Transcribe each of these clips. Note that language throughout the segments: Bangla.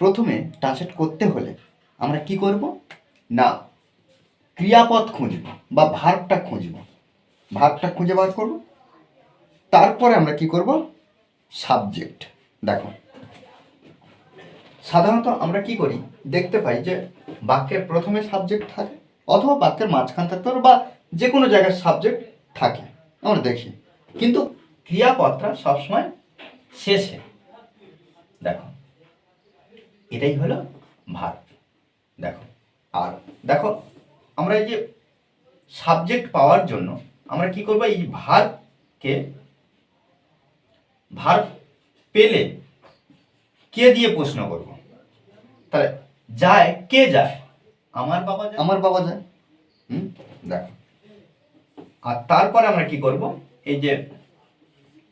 প্রথমে ট্রান্সলেট করতে হলে আমরা কি করব? না ক্রিয়াপদ খুঁজব বা ভার্বটা খুঁজব। ভার্বটা খুঁজে বার করব। তারপরে আমরা কি করব? সাবজেক্ট দেখো, সাধারণত আমরা কি করি? দেখতে পাই যে বাক্যের প্রথমে সাবজেক্ট থাকে অথবা বাক্যের মাঝখান থাকতে পারে বা যে কোনো জায়গায় সাবজেক্ট থাকে। আমরা দেখি। কিন্তু ক্রিয়াপদটা সবসময় শেষে। দেখো এটাই হলো ভার্ব দেখো আর দেখো আমরা এই যে সাবজেক্ট পাওয়ার জন্য আমরা কি করব? এই ভার্বকে ভার্ব পেলে কে দিয়ে প্রশ্ন করব? তাহলে যায় কে যায়? আমার বাবা যায়? আমার বাবা যায়। হুম দেখো। আর তারপরে আমরা কি করব? এই যে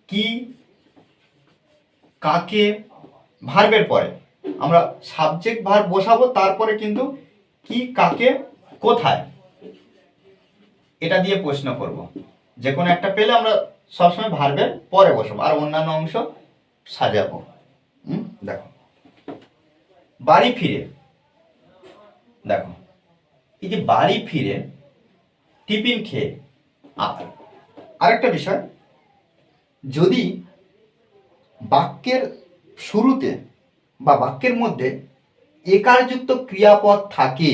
কি কাকে ভার্বের পরে। আমরা সাবজেক্ট ভার বসাবো, তারপরে কিন্তু কি, কাকে, কোথায়? এটা দিয়ে প্রশ্ন করব। যে কোনো একটা পেলে আমরা সবসময় ভার্বের পরে বসাবো, আর অন্যান্য অংশ সাজাবো। হুম, দেখো। বাড়ি ফিরে। দেখো। এই যে বাড়ি ফিরে, টিফিন খেয়ে আর আরেকটা বিষয়। যদি বাক্যের শুরুতে বা বাক্যের মধ্যে একারযুক্ত ক্রিয়াপদ থাকে,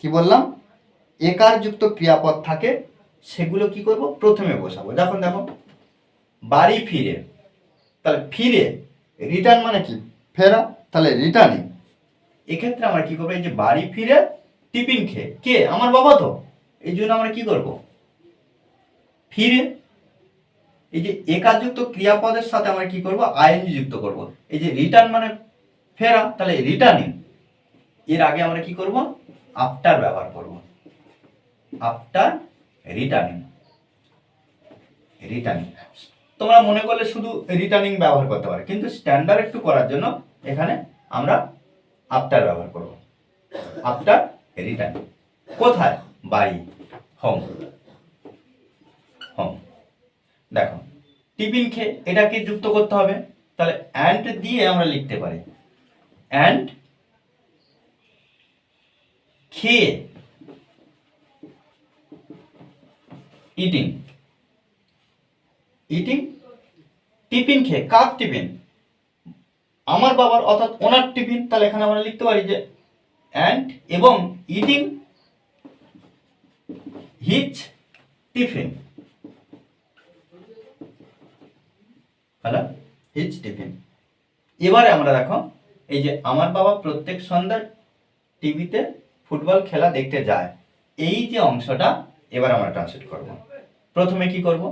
কি বললাম? একারযুক্ত ক্রিয়াপদ থাকে, সেগুলো কি করব? প্রথমে বসাবো। যখন দেখো, বাড়ি ফিরে, তাহলে ফিরে রিটার্ন মানে কি? ফেরা, তাহলে রিটার্নিং এক্ষেত্রে আমরা কি করব? এই যে বাড়ি ফিরে টিফিন খেয়ে। কে? আমার বাবা তো। এই জন্য আমরা কি করব? ফিরে। এই যে একাযুক্ত ক্রিয়াপদের সাথে আমরা কি করব? আইএনজি যুক্ত করব। এই যে রিটার্ন মানে ফেরা, তাহলে রিটার্নিং এর আগে আমরা কি করব? আফটার ব্যবহার করব। আফটার রিটার্নিং রিটার্নিং তোমরা মনে করলে শুধু রিটার্নিং ব্যবহার করতে পারো, কিন্তু স্ট্যান্ডার্ড একটু করার জন্য এখানে আমরা আফটার ব্যবহার করব। আফটার রিটার্নিং কোথায়? বাড়ি হোম হোম দেখো টিফিন খেয়ে এটাকে যুক্ত করতে হবে। তাহলে অ্যান্ড দিয়ে আমরা লিখতে পারি। অ্যান্ড খেয়ে ইটিং ইটিং টিফিন খেয়ে কার টিফিন আমার বাবার, অর্থাৎ ওনার টিফিন তাহলে এখানে আমরা লিখতে পারি যে অ্যান্ড এবং eating his tiffin hello his tiffin এবারে আমরা দেখো এই যে আমার বাবা প্রত্যেক সন্ধ্যা টিভিতে ফুটবল খেলা দেখতে যায়, এই যে অংশটা এবার আমরা ট্রান্সলেট করব। প্রথমে কি করব?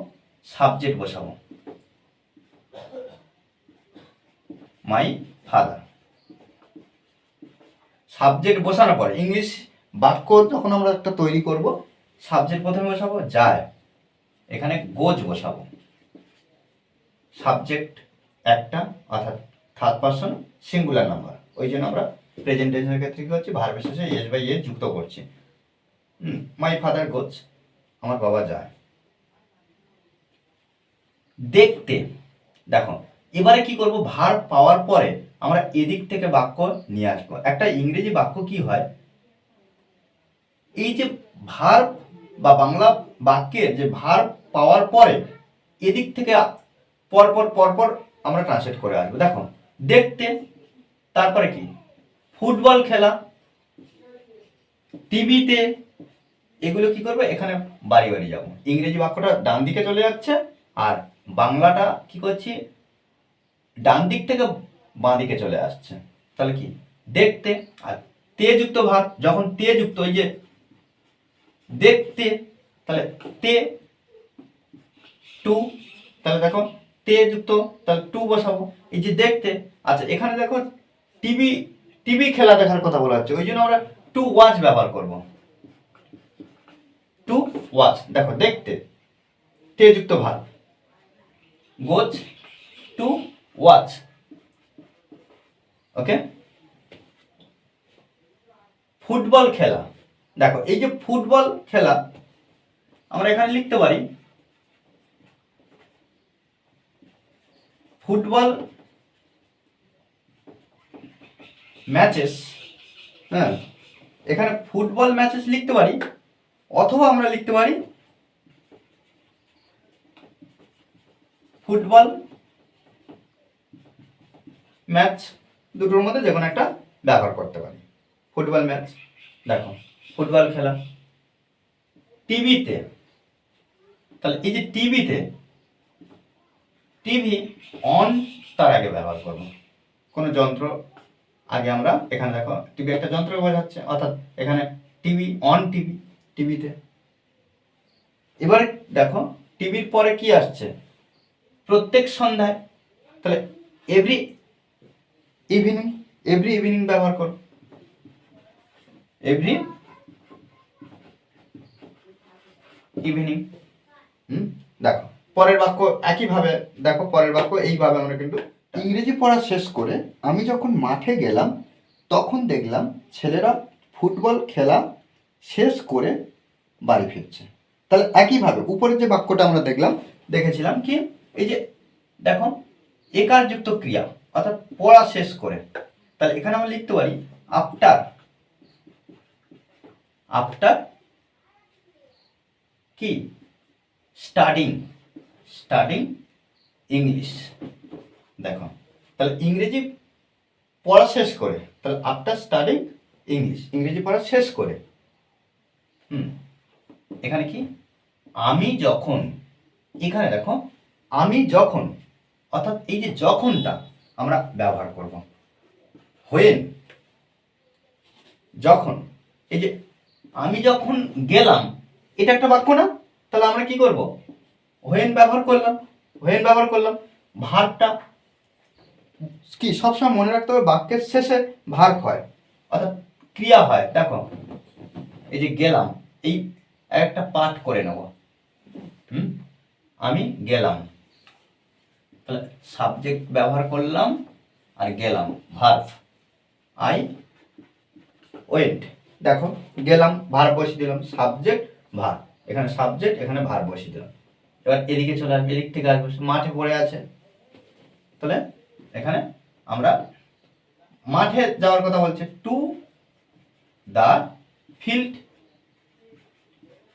সাবজেক্ট বসাবো। মাই ফাদার সাবজেক্ট বসানোর পর ইংলিশ বাক্য যখন আমরা একটা তৈরি করব সাবজেক্ট প্রথমে বসাবো যায়। এখানে গোজ বসাবো। সাবজেক্ট একটা, অর্থাৎ থার্ড পার্সন সিঙ্গুলার নাম্বার ওই জন্য আমরা প্রেজেন্টেশনের ক্ষেত্রে কি হচ্ছে ভার্বের শেষে এস বাই এ যুক্ত করছি। মাই ফাদার গোজ আমার বাবা যায়। দেখতে, দেখো, এবারে কি করব? ভার পাওয়ার পরে আমরা এদিক থেকে বাক্য নিয়ে আসব। একটা ইংরেজি বাক্য কি হয়? এই যে ভার বা বাংলা বাক্যের যে ভার পাওয়ার পরে এদিক থেকে পরপর পরপর আমরা ট্রান্সলেট করে আসব। দেখো দেখতে, তারপরে কি? ফুটবল খেলা টিভিতে এগুলো কি করবে? এখানে বাড়ি বাড়ি যাব। ইংরেজি বাক্যটা ডান দিকে চলে যাচ্ছে, আর বাংলাটা কি করছি? ডান দিক থেকে বাঁ দিকে চলে আসছে। তাহলে কি? দেখতে আর তে যুক্ত ভাব যখন তে যুক্ত ওই যে দেখতে, তাহলে তে, টু, তাহলে দেখো তে যুক্ত তাহলে টু বসাবো। এই যে দেখতে আচ্ছা এখানে দেখো টিভি টিভি খেলা দেখার কথা বলা হচ্ছে, ওই জন্য আমরা টু ওয়াচ ব্যবহার করব। টু ওয়াচ দেখো, দেখতে। তে যুক্ত ভাব goes to watch okay football খেলা। দেখো, এই যে ফুটবল খেলা, আমরা এখানে লিখতে পারি ফুটবল ম্যাচেস হ্যাঁ এখানে ফুটবল ম্যাচেস লিখতে পারি, অথবা আমরা লিখতে পারি ফুটবল ম্যাচ দুটোর মধ্যে যে কোনো একটা ব্যবহার করতে পারি। ফুটবল ম্যাচ, দেখো, ফুটবল খেলা। টিভিতে, তাহলে এই যে টিভিতে টিভি অন তার আগে ব্যবহার করব। কোনো যন্ত্র আগে আমরা এখানে দেখো টিভি একটা যন্ত্র বোঝাচ্ছে অর্থাৎ এখানে টিভি অন টিভি টিভিতে এবারে দেখো টিভির পরে কি আসছে? প্রত্যেক সন্ধ্যায়, তাহলে এভরি ইভিনিং এভরি ইভিনিং ব্যবহার করো। এভরি ইভিনিং হুম, দেখো। পরের বাক্য একইভাবে, দেখো পরের বাক্য এইভাবে আমরা কিন্তু ইংরেজি পড়া শেষ করে আমি যখন মাঠে গেলাম, তখন দেখলাম ছেলেরা ফুটবল খেলা শেষ করে বাড়ি ফিরছে। তাহলে একইভাবে উপরের যে বাক্যটা আমরা দেখলাম, দেখেছিলাম কি? এই যে দেখো, একারযুক্ত ক্রিয়া, অর্থাৎ পড়া শেষ করে। তাহলে এখানে আমরা লিখতে পারি আফটার আফটার কি? Studying studying English. দেখো, তাহলে ইংরেজি পড়া শেষ করে, তাহলে আফটার স্টাডিং ইংলিশ, ইংরেজি পড়া শেষ করে। হুম, এখানে কি? আমি যখন, এখানে দেখো, আমি যখন, অর্থাৎ এই যে যখনটা আমরা ব্যবহার করব। হোয়েন যখন, এই যে আমি যখন গেলাম, এটা একটা বাক্য না? তাহলে আমরা কি করব? হোয়েন ব্যবহার করলাম হোয়েন ব্যবহার করলাম, ভারটা কি সবসময় মনে রাখতে হবে বাক্যের শেষে ভাগ হয়, অর্থাৎ ক্রিয়া হয়। দেখো, এই যে গেলাম, এই একটা পাঠ করে নেব। হুম? আমি গেলাম। তাহলে সাবজেক্ট ব্যবহার করলাম আর গেলাম ভার্ভ আই ওয়েট দেখো, গেলাম ভার বসিয়ে দিলাম সাবজেক্ট ভার এখানে সাবজেক্ট এখানে ভার বসিয়ে দিলাম। এবার এদিকে চলে আসবে, এদিক থেকে আসবে মাঠে পড়ে আছে। তাহলে এখানে আমরা মাঠে যাওয়ার কথা বলছে। টু দা ফিল্ড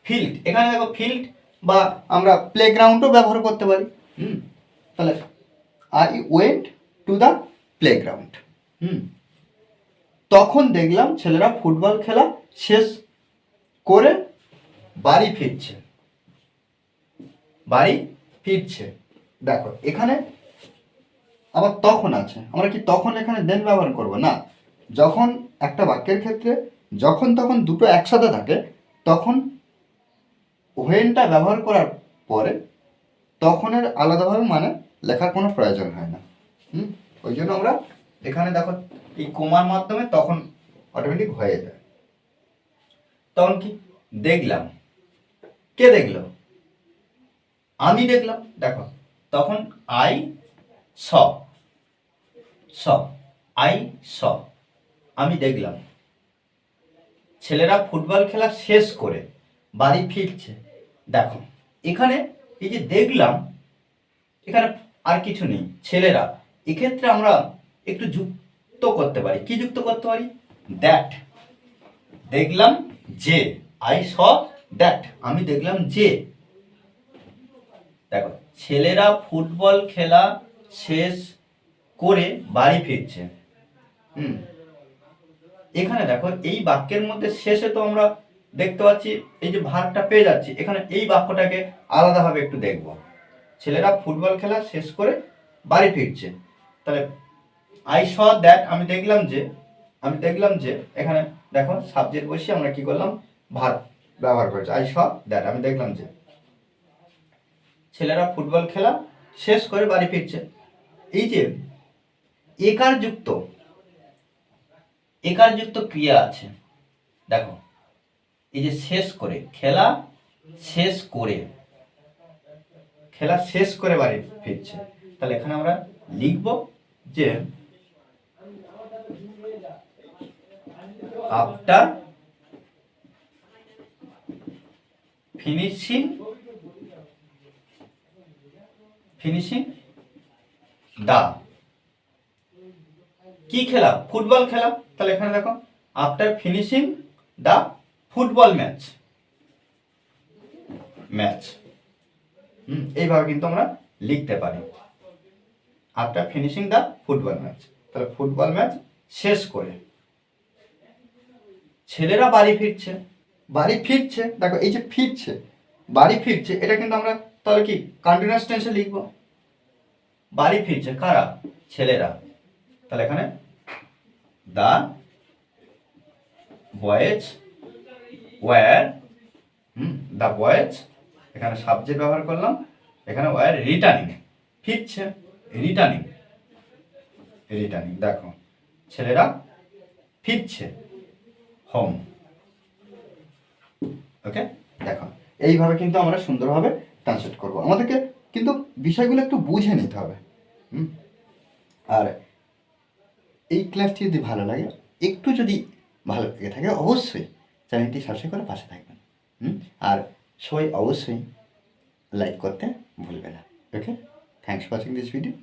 ফিল্ড এখানে দেখো ফিল্ড বা আমরা প্লেগ্রাউন্ডও ব্যবহার করতে পারি। হুম, তাহলে I went to the playground hmm, তখন দেখলাম ছেলেরা ফুটবল খেলা শেষ করে বাড়ি ফিরছে। বাড়ি ফিরছে। দেখো, এখানে আবার তখন আছে। আমরা কি তখন এখানে দেন ব্যবহার করব? না। যখন একটা বাক্যের ক্ষেত্রে যখন তখন দুটো একসাথে থাকে, তখন হোয়েনটা ব্যবহার করার পরে তখনের আলাদাভাবে মানে লেখার কোনো প্রয়োজন হয় না। হুম? ওই জন্য আমরা এখানে দেখো, এই কোমার মাধ্যমে তখন অটোমেটিক হয়ে যায়। তখন কি? দেখলাম। কে দেখল? আমি দেখলাম, দেখো, তখন আই স আই স, আমি দেখলাম। ছেলেরা ফুটবল খেলা শেষ করে বাড়ি ফিরছে। দেখো, এখানে এই যে দেখলাম, এখানে আর কিছু নেই। ছেলেরা, এক্ষেত্রে আমরা একটু যুক্ত করতে পারি। কি যুক্ত করতে পারি? দ্যাট দেখলাম যে, আই স দ্যাট আমি দেখলাম যে দেখো, ছেলেরা ফুটবল খেলা শেষ করে বাড়ি ফিরছে। হুম? এখানে দেখো, এই বাক্যের মধ্যে শেষে তো আমরা দেখতে পাচ্ছি, এই যে ভাগটা পেয়ে যাচ্ছি, এখানে এই বাক্যটাকে আলাদাভাবে একটু দেখব। ছেলেরা ফুটবল খেলা শেষ করে বাড়ি ফিরছে। তাহলে আই স দ্যাট আমি দেখলাম যে, আমি দেখলাম যে, এখানে দেখো সাবজেক্ট বসে আমরা কি করলাম? ভার ব্যবহার করেছি। আই স দ্যাট আমি দেখলাম যে ছেলেরা ফুটবল খেলা শেষ করে বাড়ি ফিরছে। এই যে একার যুক্ত একার যুক্ত ক্রিয়া আছে। দেখো, এই যে শেষ করে, খেলা শেষ করে, খেলা শেষ করে বাড়ি ফিরছে। তাহলে এখানে আমরা লিখব যে আফটার ফিনিশিং ফিনিশিং দা কি খেলা ফুটবল খেলা তাহলে এখানে দেখো after finishing the football match match hmm, এইভাবে কিন্তু আমরা লিখতে পারি। After finishing the football match তাহলে ফুটবল ম্যাচ শেষ করে। ছেলেরা বাড়ি ফিরছে। বাড়ি ফিরছে, দেখো এই যে ফিরছে, বাড়ি ফিরছে, এটা কিন্তু আমরা তাহলে কি কন্টিনিউয়াস টেন্সে লিখব? বাড়ি ফিরছে কারা? ছেলেরা। তাহলে এখানে the boys were hmm the boys এখানে সাবজেক্ট ব্যবহার করলাম, এখানে ওয়ার রিটার্নিং ফিরছে রিটার্নিং রিটার্নিং দেখো, ছেলেরা ফিরছে হোম ওকে দেখো, এইভাবে কিন্তু আমরা সুন্দরভাবে ট্রান্সলেট করব। আমাদেরকে কিন্তু বিষয়গুলো একটু বুঝে নিতে হবে। হুম? আর এই ক্লাসটি যদি ভালো লাগে, একটু যদি ভালো লেগে থাকে, অবশ্যই চ্যানেলটি সাবস্ক্রাইব করে পাশে থাকবেন। হুম? আর সবাই অবশ্যই লাইক করতে ভুলবে না। Okay thanks watching this video